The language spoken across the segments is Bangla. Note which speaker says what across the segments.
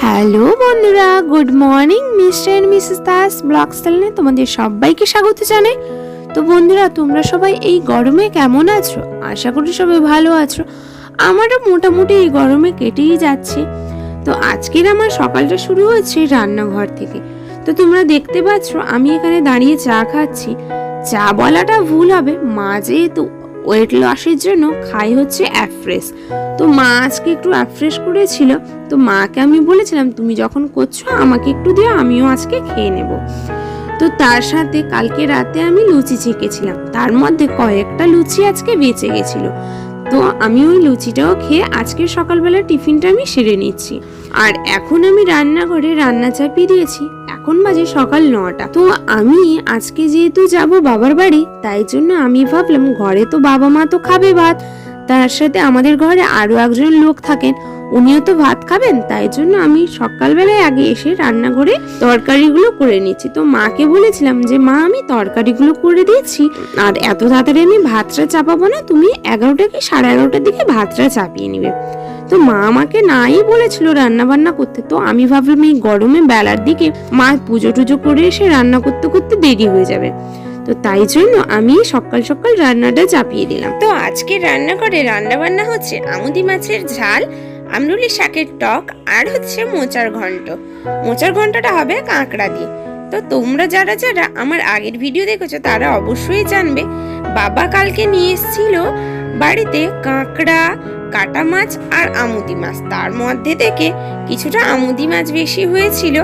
Speaker 1: হ্যালো বন্ধুরা, good morning, mister and missus Das blog স্টাইলে তোমাদের সবাইকে স্বাগত জানাই। তো বন্ধুরা, তোমরা সবাই এই গরমে কেমন আছো? আশা করি সবাই ভালো আছো। আমারও মোটামুটি এই গরমে কেটেই যাচ্ছে। তো আজকের আমার সকালটা শুরু হচ্ছে রান্নাঘর থেকে। তো তোমরা দেখতে পাচ্ছ, আমি এখানে দাঁড়িয়ে চা খাচ্ছি। চা বলাটা ভুল হবে, মা যেহেতু ওয়েট লসের জন্য খাই হচ্ছে অ্যাফ্রেশ তো মা আজকে একটু অ্যাফ্রেশ করেছিল। তো মাকে আমি বলেছিলাম, তুমি যখন করছ আমাকে একটু দিও, আমিও আজকে খেয়ে নেব। তো তার সাথে কালকে রাতে আমি লুচি ছেঁকেছিলাম। তার মধ্যে কয়েকটা লুচি আজকে বেঁচে গেছিল। তো আমি ওই লুচিটাও খেয়ে আজকে সকালবেলা টিফিনটা আমি সেরে নিচ্ছি। আর এখন আমি রান্নাঘরে রান্না চাপিয়ে দিয়েছি। এখন বাজে সকাল নটা। তো আমি আজকে যেহেতু যাব বাবার বাড়ি, তাই জন্য আমি ভাবলাম ঘরে তো বাবা মা তো খাবে ভাত, তার সাথে আমাদের ঘরে আরও একজন লোক থাকেন, উনিও তো ভাত খাবেন, তাই জন্য আমি সকালবেলায় আগে এসে রান্নাঘরে তরকারিগুলো করে নিচ্ছি। তো মাকে বলেছিলাম যে, মা, আমি তরকারিগুলো করে দিয়েছি, আর এত তাড়াতাড়ি আমি ভাতটা চাপাবো না, তুমি এগারোটা কি সাড়ে এগারোটার দিকে ভাতটা চাপিয়ে নিবে। তো মা আমাকে নাই বলেছিল রান্না বান্না করতে। তো আমি ভাবলাম এই গরমে বেলার দিকে মা পুজো টুজো করে এসে রান্না করতে করতে দেরি হয়ে যাবে। তো তাই জন্য আমি সকাল সকাল রান্নাটা চাপিয়ে দিলাম। তো আজকে রান্না করে রান্না বান্না হচ্ছে আমুদি মাছের ঝাল আমরুলি শাকের টক আর হচ্ছে মোচার ঘন্ট। মোচার ঘন্টটা হবে কাঁকড়া দিয়ে। তো তোমরা যারা যারা আমার আগের ভিডিও দেখেছ তারা অবশ্যই জানবে, বাবা কালকে নিয়ে এসেছিল বাড়িতে কাঁকড়া কাটা মাছ আর আমুদি মাছ। তার মধ্যে থেকে কিছুটা আমুদি মাছ বেশি হয়েছিল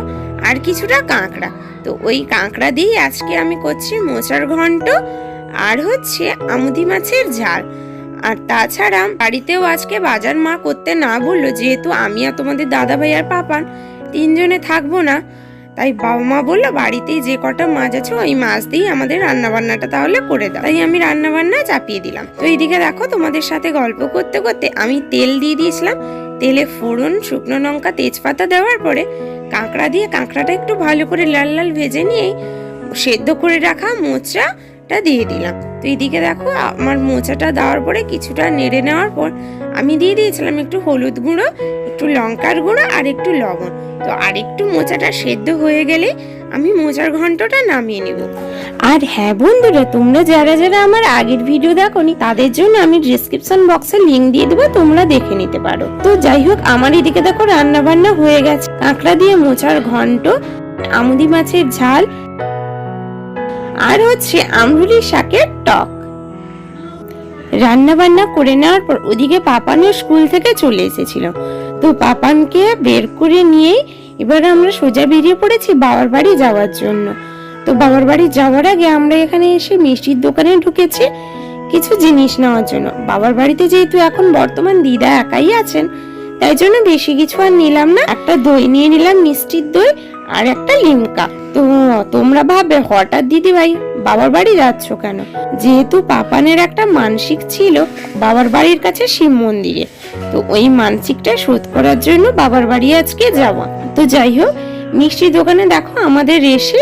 Speaker 1: আর কিছুটা কাঁকড়া। তো ওই কাঁকড়া দিয়েই আজকে আমি করছি মোচার ঘন্ট আর হচ্ছে আমুদি মাছের ঝাল। আর তাছাড়া বাড়িতেও আজকে বাজার মা করতে না বলল, যেহেতু আমি আর তোমাদের দাদা ভাই আর পাপান তিনজনে থাকব না তাই বাবা মা বলল, বাড়িতেই যে কটা মাছ আছে, ওই মাছ দিয়েই আমাদের রান্না বান্নাটা তাহলে করে দাও। তাই আমি রান্না বান্না চাপিয়ে দিলাম। তো এইদিকে দেখো, তোমাদের সাথে গল্প করতে করতে আমি তেল দিয়ে দিয়েছিলাম। তেলে ফোড়ন, শুকনো লঙ্কা, তেজপাতা দেওয়ার পরে কাঁকড়া দিয়ে, কাঁকড়াটা একটু ভালো করে লাল লাল ভেজে নিয়ে সেদ্ধ করে রাখা মোচাটা দিয়ে দিলাম। তো এদিকে দেখো, আমার মোচাটা দেওয়ার পরে কিছুটা নেড়ে নেওয়ার পর আমি দিয়ে দিয়েছিলাম একটু হলুদ গুঁড়ো, একটু লঙ্কার গুঁড়ো আর একটু লবণ। তো আর একটু মোচাটা সেদ্ধ হয়ে গেলে আমি মোচার ঘন্টটা নামিয়ে নেব। আর হ্যাঁ বন্ধুরা, তোমরা যারা যারা আমার আগের ভিডিও দেখোনি, তাদের জন্য আমি ডিসক্রিপশন বক্সে লিঙ্ক দিয়ে দেবো, তোমরা দেখে নিতে পারো। তো যাই হোক, আমার এদিকে দেখো রান্না বান্না হয়ে গেছে। কাঁকড়া দিয়ে মোচার ঘন্ট, আমুদি মাছের ঝাল আর হচ্ছে আমরুলি শাকের টক। রান্না বান্না করে নেওয়ার পর ওদিকে পাপানো স্কুল থেকে চলে এসেছিল। তো পাপানকে বের করে নিয়েই এবার আমরা সোজা বেরিয়ে পড়েছি বাবার বাড়ি যাওয়ার জন্য। তো বাবার বাড়ি যাওয়ার আগে আমরা এখানে এসে মিষ্টির দোকানে ঢুকেছি কিছু জিনিস নেওয়ার জন্য। বাবার বাড়িতে যেহেতু এখন বর্তমান দিদা একাই আছেন, তাই জন্য বেশি কিছু আর নিলাম না। একটা দই নিয়ে নিলাম মিষ্টির দই আর একটা লিমকা। তো তোমরা ভাবে, হঠাৎ দিদি ভাই বাবার বাড়ি যাচ্ছ কেন? যেহেতু পাপানের একটা মানসিক ছিল বাবার বাড়ির কাছে শিব মন্দিরে। তো ওই মানসিকটা শোধ করার জন্য বাবার বাড়ি আজকে যাওয়া। তো যাই হোক মিষ্টি দোকানে দেখো আমাদের এসে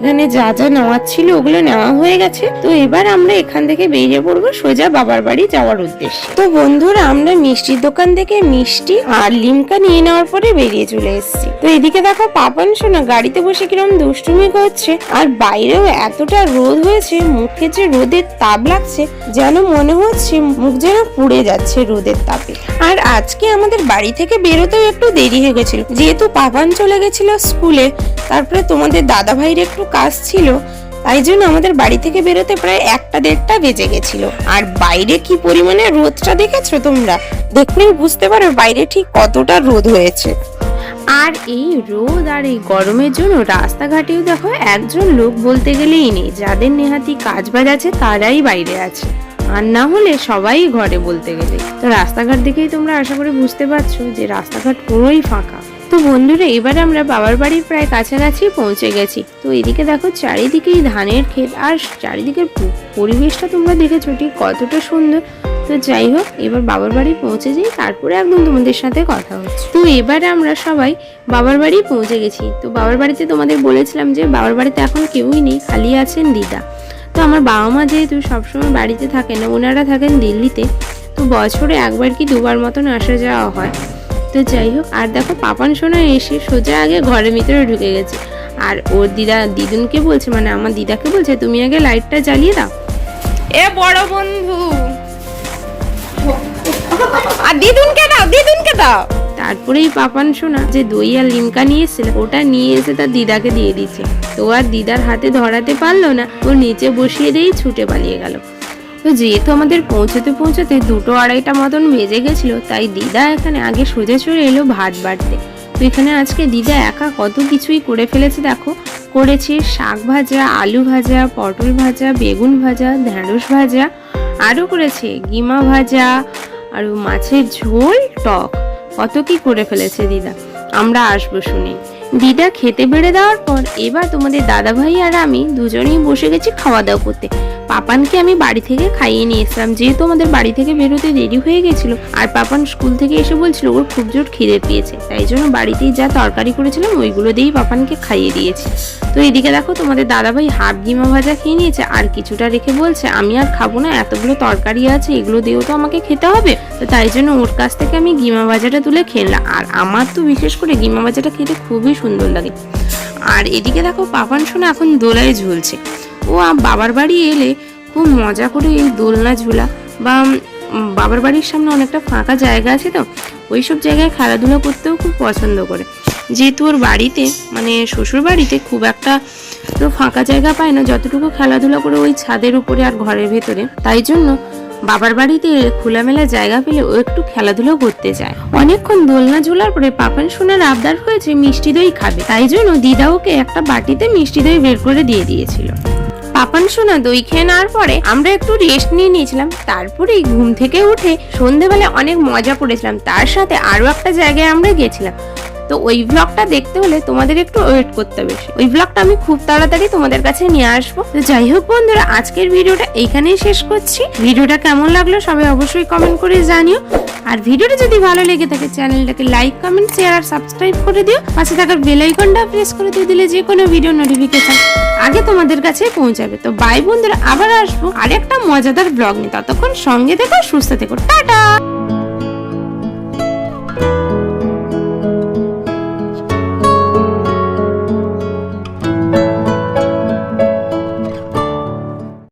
Speaker 1: এখানে যা যা নেওয়ার ছিল ওগুলো নেওয়া হয়ে গেছে। তো এবার আমরা এখান থেকে বেরিয়ে পড়ব সোজা বাবার বাড়ি যাওয়ার উদ্দেশ্যে। তো বন্ধুরা, আমরা মিষ্টির দোকান থেকে মিষ্টি আর লিমকা নিয়ে নেওয়ার পরে বেরিয়ে চলে এসেছি। তো এদিকে দেখো পাপান শোনা গাড়িতে বসে কিরম দুষ্টুমি করছে আর বাইরেও এতটা রোদ হয়েছে, মুখে যে রোদের তাপ লাগছে, যেন মনে হচ্ছে মুখ যেন পুড়ে যাচ্ছে রোদের তাপে। আর আজকে আমাদের বাড়ি থেকে বেরোতেও একটু দেরি হয়ে গেছিল। যেহেতু পাপান চলে গেছিল স্কুলে, তারপরে তোমাদের দাদা ভাইয়ের একটু কাজ ছিল, তাই জন্য আমাদের বাড়ি থেকে বেরোতে প্রায় একটা দেড়টা বেজে গেছিল। আর বাইরে কি পরিমাণে রোদটা দেখেছ তোমরা? দেখলেই বুঝতে পারো বাইরে ঠিক কতটা রোদ হয়েছে। আর এই রোদ আর এই গরমের জন্য রাস্তাঘাটেও দেখো একজন লোক বলতে গেলেই নেই, যাদের নেহাতি কাজ বাজ আছে তারাই বাইরে আছে। আর না হলে সবাই ঘরে বলতে গেলে। তো রাস্তাঘাট দেখেই তোমরা আশা করি বুঝতে পারছ যে রাস্তাঘাট পুরোই ফাঁকা। তো বন্ধুরা, এবার আমরা বাবার বাড়ির প্রায় কাছাকাছি পৌঁছে গেছি। তো এদিকে দেখো চারিদিকেই ধানের ক্ষেত, আর চারিদিকের পরিবেশটা তোমরা দেখেছ ঠিক কতটা সুন্দর। তো যাই হোক, এবার বাবার বাড়ি পৌঁছে যাই তারপরে একদম তোমাদের সাথে কথা হচ্ছে। তো এবার আমরা সবাই বাবার বাড়ি পৌঁছে গেছি। তো বাবার বাড়িতে তোমাদের বলেছিলাম যে বাবার বাড়িতে এখন কেউই নেই, খালি আছেন দিদা। তো আমার বাবা মা যেহেতু সবসময় বাড়িতে থাকে না, ওনারা থাকেন দিল্লিতে। তো তো বছরে একবার কি দুবার মতন আসা যাওয়া হয়। তো যাই হোক আর দেখো পাপান সোনা এসে সোজা আগে ঘরের ভিতরে ঢুকে গেছে। আর ওর দিদা দিদুনকে বলছে মানে আমার দিদাকে বলছে তুমি আগে লাইটটা জ্বালিয়ে দাও। এ বড় বন্ধু। আর দিদুনকে দাও দিদুনকে দাও। তারপরেই পাপান শোনা যে দই আর লিমকা নিয়ে এসেছিল ওটা নিয়ে এসে তার দিদাকে দিয়ে দিচ্ছে তো আর দিদার হাতে ধরাতে পারল না ও নিচে বসিয়ে দিয়েই ছুটে পালিয়ে গেল। তো যেহেতু আমাদের পৌঁছতে পৌঁছতে দুটো আড়াইটা মতন বেজে গেছিল, তাই দিদা এখানে আগে সোজা চড়ে এলো ভাত বাড়তে। তো এখানে আজকে দিদা একা কত কিছুই করে ফেলেছে দেখো। করেছে শাক ভাজা, আলু ভাজা, পটল ভাজা, বেগুন ভাজা, ঢ্যাঁড়স ভাজা, আরও করেছে গিমা ভাজা, আর মাছের ঝোল, টক। কত কি করে ফেলেছে দিদা? আমরা আসব শুনে। দিদা খেতে বেড়ে দেওয়ার পর এবার তোমাদের দাদা ভাই আর আমি দুজনেই বসে গেছি খাওয়া দাওয়া করতে। পাপানকে আমি বাড়ি থেকে খাইয়ে নিয়ে এসলাম যেহেতু আমাদের বাড়ি থেকে বেরোতে দেরি হয়ে গেছিল, আর পাপান স্কুল থেকে এসে বলছিল ওর খুব জোর খিদে পেয়েছে, তাই জন্য বাড়িতেই যা তরকারি করেছিলাম ওইগুলো দিয়েই পাপানকে খাইয়ে দিয়েছি। তো এদিকে দেখো তোমাদের দাদাভাই হাফ গিমা ভাজা খেয়ে নিয়েছে, আর কিছুটা রেখে বলছে, আমি আর খাব না, এতগুলো তরকারি আছে, এগুলো দিয়েও তো আমাকে খেতে হবে। তো তাই জন্য ওর কাছ থেকে আমি গিমা ভাজাটা তুলে খেলাম, আর আমার তো বিশেষ করে গিমা ভাজাটা খেতে খুবই সুন্দর লাগে। আর এদিকে দেখো পাপান শোনা এখন দোলায় ঝুলছে। ও বাবার বাড়ি এলে খুব মজা করে এই দোলনা ঝুলা বা বাবার বাড়ির সামনে অনেকটা ফাঁকা জায়গা আছে তো ওই সব জায়গায় খেলাধুলা করতেও খুব পছন্দ করে। যেহেতু ওর বাড়িতে মানে শ্বশুর বাড়িতে খুব একটা তো ফাঁকা জায়গা পায় না, যতটুকু খেলাধুলা করে ওই ছাদের উপরে আর ঘরের ভেতরে, তাই জন্য বাবার বাড়িতে খোলামেলা জায়গা পেলে ও একটু খেলাধুলো করতে চায়। অনেকক্ষণ দোলনা ঝোলার পরে পাপান সোনার আবদার হয়েছে মিষ্টি দই খাবে, তাই জন্য দিদা ওকে একটা বাটিতে মিষ্টি দই বের করে দিয়ে দিয়েছিল। পাপান সোনা দই খেয়ে নেওয়ার পরে আমরা একটু রেস্ট নিয়ে নিয়েছিলাম। তারপরেই ঘুম থেকে উঠে সন্ধেবেলায় অনেক মজা করেছিলাম। তার সাথে আরও একটা জায়গায় আমরা গেছিলাম। তো ওই ব্লগটা দেখতে হলে তোমাদের একটু ওয়েট করতে হবে। ওই ব্লগটা আমি খুব তাড়াতাড়ি তোমাদের কাছে নিয়ে আসব। তো যাই হোক বন্ধুরা, আজকের ভিডিওটা এইখানেই শেষ করছি। ভিডিওটা কেমন লাগল সবাই অবশ্যই কমেন্ট করে জানিও। আর ভিডিওটা যদি ভালো লেগে থাকে, চ্যানেলটাকে লাইক কমেন্ট শেয়ার আর সাবস্ক্রাইব করে দিও। পাশে থাকার বেল আইকনটা প্রেস করে দিয়ে দিলে যে কোনো ভিডিও নোটিফিকেশন আগে তোমাদের কাছে পৌঁছাবে। তো বাই বন্ধুরা, আবার আসব আরেকটা মজাদার ব্লগ নিয়ে। ততক্ষণ সঙ্গে থেকো, সুস্থ থেকো। টাটা!